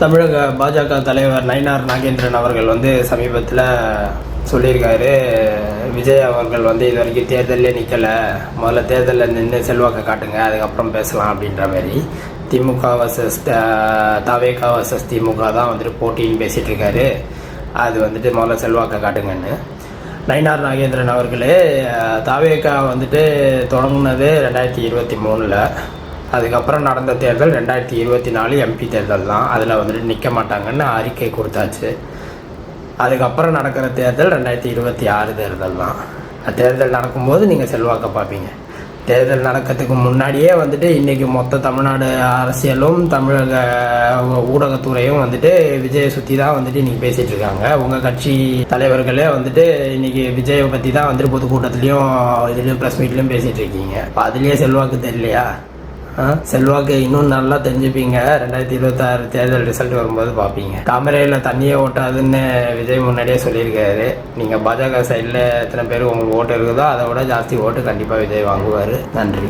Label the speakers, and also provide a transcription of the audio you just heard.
Speaker 1: தமிழக பாஜக தலைவர் நயினார் நாகேந்திரன் அவர்கள் வந்து சமீபத்தில் சொல்லியிருக்காரு. விஜய் அவர்கள் வந்து இது வரைக்கும் தேர்தலே நிற்கலை முதல்ல தேர்தலில் நின்று செல்வாக்கை காட்டுங்க அதுக்கப்புறம் பேசலாம் அப்படின்ற மாதிரி. திமுக வர்சஸ் தவேகா வர்சஸ் திமுக தான் வந்துட்டு போட்டின்னு பேசிகிட்டு இருக்காரு. அது வந்துட்டு முதல்ல செல்வாக்கை காட்டுங்கன்னு. நயினார் நாகேந்திரன் அவர்களே தாவேகா வந்துட்டு தொடங்கினது ரெண்டாயிரத்தி இருபத்தி மூணில். அதுக்கப்புறம் நடந்த தேர்தல் ரெண்டாயிரத்தி இருபத்தி நாலு எம்பி தேர்தல் தான் அதில் வந்துட்டு நிற்க மாட்டாங்கன்னு அறிக்கை கொடுத்தாச்சு. அதுக்கப்புறம் நடக்கிற தேர்தல் ரெண்டாயிரத்தி இருபத்தி ஆறு தேர்தல் தான் தேர்தல் நடக்கும்போது நீங்கள் செல்வாக்கை பார்ப்பீங்க. தேர்தல் நடக்கிறதுக்கு முன்னாடியே வந்துட்டு இன்றைக்கி மொத்த தமிழ்நாடு அரசியலும் தமிழக ஊடகத்துறையும் வந்துட்டு விஜயை சுற்றி தான் வந்துட்டு இன்றைக்கி பேசிகிட்டு இருக்காங்க. உங்கள் கட்சி தலைவர்களே வந்துட்டு இன்றைக்கி விஜயை பற்றி தான் வந்துட்டு பொதுக்கூட்டத்துலேயும் இதுலேயும் ப்ரெஸ் மீட்லேயும் பேசிகிட்டு இருக்கீங்க. இப்போ அதுலேயே செல்வாக்கு தெரியலையா? செல்வாக்கு இன்னும் நல்லா தெரிஞ்சுப்பீங்க. ரெண்டாயிரத்தி இருபத்தாறு தேர்தல் ரிசல்ட் வரும்போது பார்ப்பீங்க. தாமரையில் தண்ணியே ஓட்டாதுன்னு விஜய் முன்னாடியே சொல்லியிருக்காரு. நீங்கள் பாஜக சைடில் எத்தனை பேர் உங்களுக்கு ஓட்டு இருக்குதோ அதை விட ஜாஸ்தி ஓட்டு கண்டிப்பாக விஜய் வாங்குவார். நன்றி.